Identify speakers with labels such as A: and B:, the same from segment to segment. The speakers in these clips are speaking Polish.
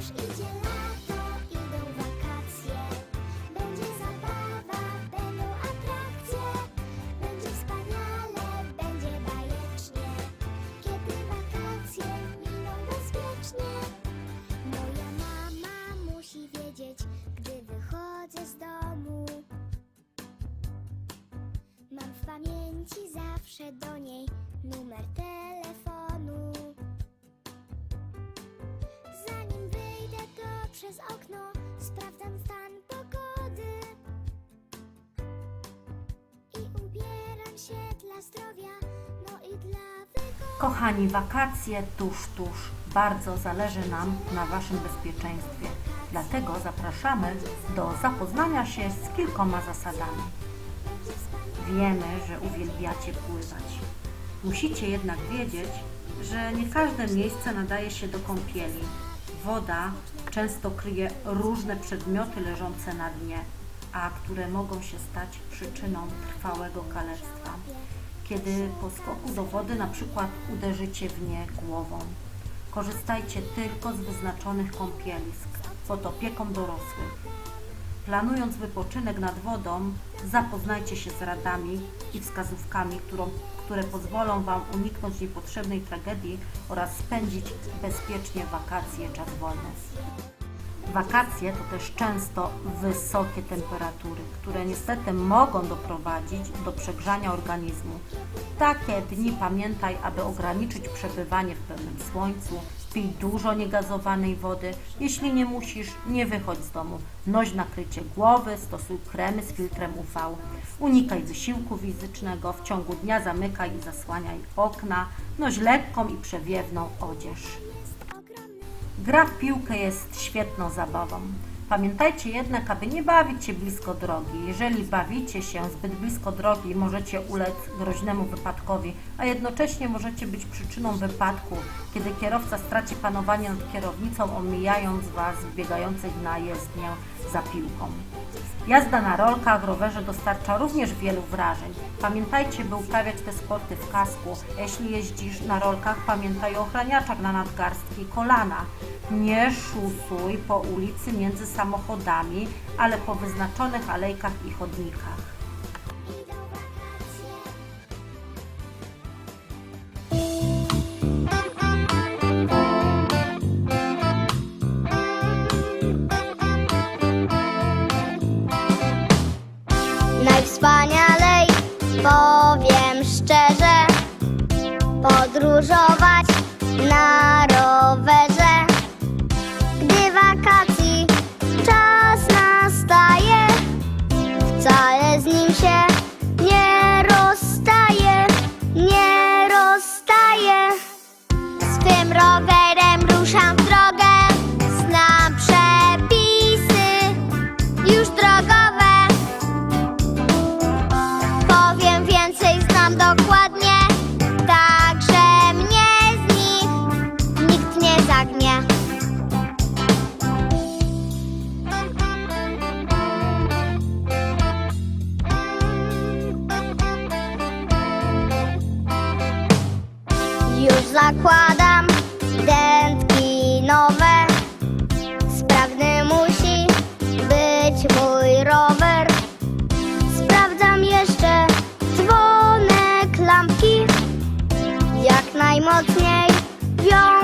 A: Już idzie lato, idą wakacje. Będzie zabawa, będą atrakcje. Będzie wspaniale, będzie bajecznie. Kiedy wakacje miną bezpiecznie. Moja mama musi wiedzieć, gdy wychodzę z domu. Mam w pamięci zawsze do niej numer telefonu. Przez okno sprawdzam stan pogody. I ubieram się dla zdrowia, no i dla wygody.
B: Kochani, wakacje tuż, tuż. Bardzo zależy nam na Waszym bezpieczeństwie. Dlatego zapraszamy do zapoznania się z kilkoma zasadami. Wiemy, że uwielbiacie pływać. Musicie jednak wiedzieć, że nie każde miejsce nadaje się do kąpieli. Woda często kryje różne przedmioty leżące na dnie, a które mogą się stać przyczyną trwałego kalectwa. Kiedy po skoku do wody na przykład uderzycie w nie głową. Korzystajcie tylko z wyznaczonych kąpielisk pod opieką dorosłych. Planując wypoczynek nad wodą, zapoznajcie się z radami i wskazówkami, którą, które pozwolą Wam uniknąć niepotrzebnej tragedii oraz spędzić bezpiecznie wakacje czas wolny. Wakacje to też często wysokie temperatury, które niestety mogą doprowadzić do przegrzania organizmu. Takie dni pamiętaj, aby ograniczyć przebywanie w pełnym słońcu, pij dużo niegazowanej wody. Jeśli nie musisz, nie wychodź z domu. Noś nakrycie głowy, stosuj kremy z filtrem UV. Unikaj wysiłku fizycznego, w ciągu dnia zamykaj i zasłaniaj okna. Noś lekką i przewiewną odzież. Gra w piłkę jest świetną zabawą. Pamiętajcie jednak, aby nie bawić się blisko drogi. Jeżeli bawicie się zbyt blisko drogi, możecie ulec groźnemu wypadkowi, a jednocześnie możecie być przyczyną wypadku, kiedy kierowca straci panowanie nad kierownicą, omijając Was biegających na jezdnię za piłką. Jazda na rolkach, rowerze dostarcza również wielu wrażeń. Pamiętajcie, by uprawiać te sporty w kasku. Jeśli jeździsz na rolkach, pamiętaj o ochraniaczach na nadgarstki i kolana. Nie szusuj po ulicy między samochodami, ale po wyznaczonych alejkach i chodnikach.
A: Najwspanialej powiem szczerze podróżować na rowerze. Zakładam dętki nowe. Sprawny musi być mój rower. Sprawdzam jeszcze dzwonek lampki. Jak najmocniej wiążę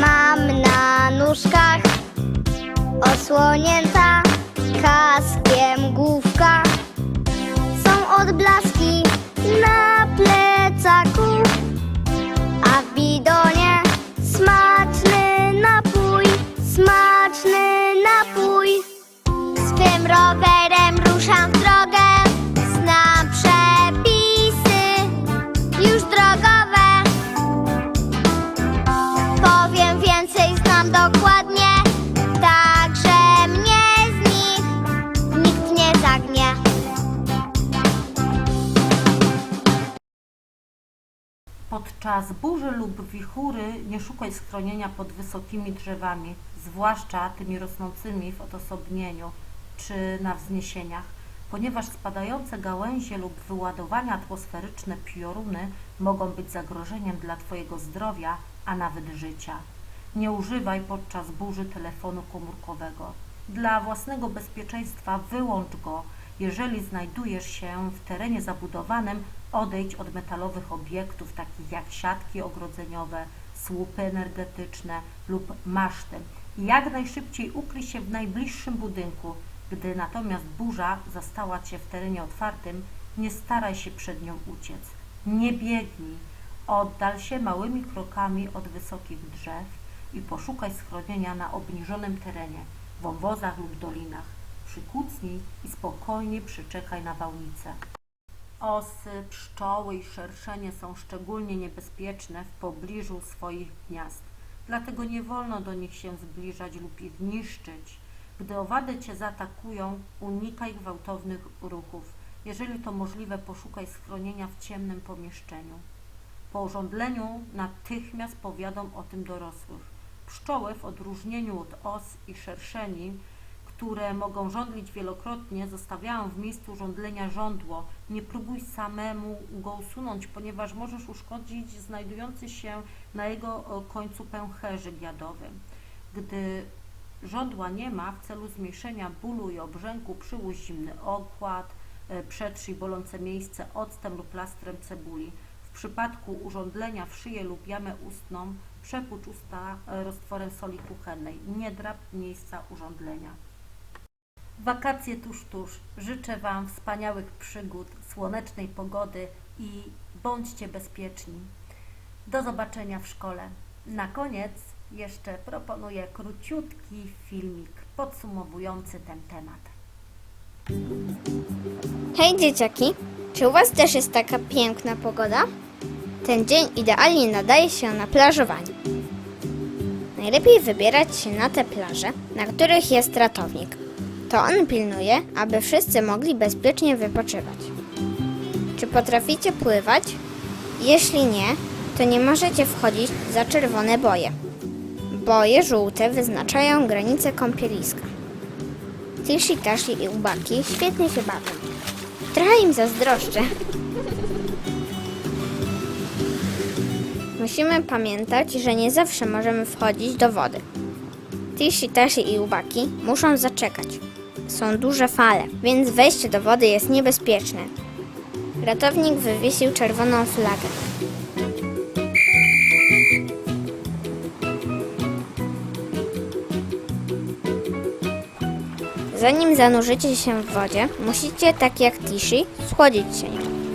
A: Mam na nóżkach, osłonięta kaskiem główka. Są odblaski na plecaku, a w bidonie smaczny napój, smaczny napój. Swym rowerem ruszam
B: Podczas burzy lub wichury nie szukaj schronienia pod wysokimi drzewami, zwłaszcza tymi rosnącymi w odosobnieniu czy na wzniesieniach, ponieważ spadające gałęzie lub wyładowania atmosferyczne pioruny mogą być zagrożeniem dla Twojego zdrowia, a nawet życia. Nie używaj podczas burzy telefonu komórkowego. Dla własnego bezpieczeństwa wyłącz go. Jeżeli znajdujesz się w terenie zabudowanym, odejdź od metalowych obiektów takich jak siatki ogrodzeniowe, słupy energetyczne lub maszty i jak najszybciej ukryj się w najbliższym budynku. Gdy natomiast burza zastała Cię w terenie otwartym, nie staraj się przed nią uciec. Nie biegnij, oddal się małymi krokami od wysokich drzew i poszukaj schronienia na obniżonym terenie, wąwozach lub dolinach. Przykucnij i spokojnie przyczekaj na wałnicę. Osy, pszczoły i szerszenie są szczególnie niebezpieczne w pobliżu swoich gniazd. Dlatego nie wolno do nich się zbliżać lub ich niszczyć. Gdy owady Cię zaatakują, unikaj gwałtownych ruchów. Jeżeli to możliwe, poszukaj schronienia w ciemnym pomieszczeniu. Po urządleniu natychmiast powiadom o tym dorosłych. Pszczoły w odróżnieniu od os i szerszeni, które mogą żądlić wielokrotnie, zostawiają w miejscu żądlenia żądło. Nie próbuj samemu go usunąć, ponieważ możesz uszkodzić znajdujący się na jego e, końcu pęcherzyk jadowy. Gdy żądła nie ma, w celu zmniejszenia bólu i obrzęku przyłóż zimny okład, e, przetrzyj bolące miejsce octem lub plastrem cebuli. W przypadku urządlenia w szyję lub jamę ustną przepłucz usta e, roztworem soli kuchennej. Nie drap miejsca urządlenia. Wakacje tuż, tuż. Życzę Wam wspaniałych przygód, słonecznej pogody i bądźcie bezpieczni. Do zobaczenia w szkole. Na koniec jeszcze proponuję króciutki filmik podsumowujący ten temat.
C: Hej dzieciaki, czy u Was też jest taka piękna pogoda? Ten dzień idealnie nadaje się na plażowanie. Najlepiej wybierać się na te plaże, na których jest ratownik. To on pilnuje, aby wszyscy mogli bezpiecznie wypoczywać. Czy potraficie pływać? Jeśli nie, to nie możecie wchodzić za czerwone boje. Boje żółte wyznaczają granice kąpieliska. Tishi, Tashi i Ubaki świetnie się bawią. Trochę im zazdroszczę. Musimy pamiętać, że nie zawsze możemy wchodzić do wody. Tishi, Tashi i Ubaki muszą zaczekać. Są duże fale, więc wejście do wody jest niebezpieczne. Ratownik wywiesił czerwoną flagę. Zanim zanurzycie się w wodzie, musicie, tak jak Tishi, schłodzić się nią.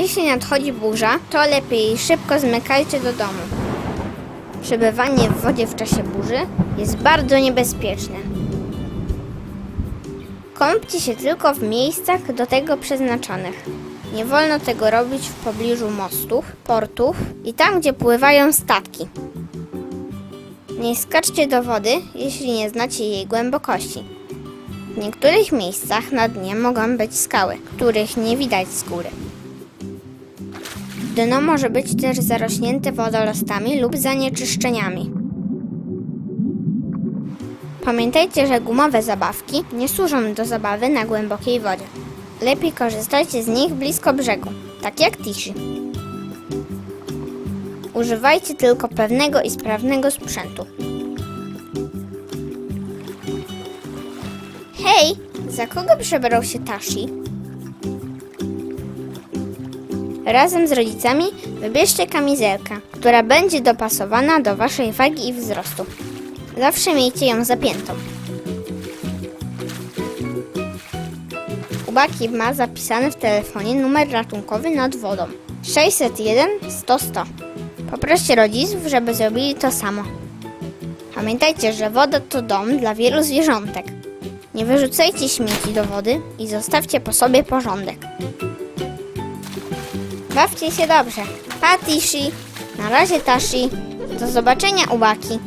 C: Jeśli nadchodzi burza, to lepiej szybko zmykajcie do domu. Przebywanie w wodzie w czasie burzy jest bardzo niebezpieczne. Kąpcie się tylko w miejscach do tego przeznaczonych. Nie wolno tego robić w pobliżu mostów, portów i tam, gdzie pływają statki. Nie skaczcie do wody, jeśli nie znacie jej głębokości. W niektórych miejscach na dnie mogą być skały, których nie widać z góry. Dno może być też zarośnięte wodorostami lub zanieczyszczeniami. Pamiętajcie, że gumowe zabawki nie służą do zabawy na głębokiej wodzie. Lepiej korzystajcie z nich blisko brzegu, tak jak Tishi. Używajcie tylko pewnego i sprawnego sprzętu. Hej, za kogo przebrał się Tashi? Razem z rodzicami wybierzcie kamizelkę, która będzie dopasowana do waszej wagi i wzrostu. Zawsze miejcie ją zapiętą. Ubaki ma zapisany w telefonie numer ratunkowy nad wodą 601 100 100. Poproście rodziców, żeby zrobili to samo. Pamiętajcie, że woda to dom dla wielu zwierzątek. Nie wyrzucajcie śmieci do wody i zostawcie po sobie porządek. Bawcie się dobrze. Pa, Tishi. Na razie, Tashi. Do zobaczenia, Ubaki.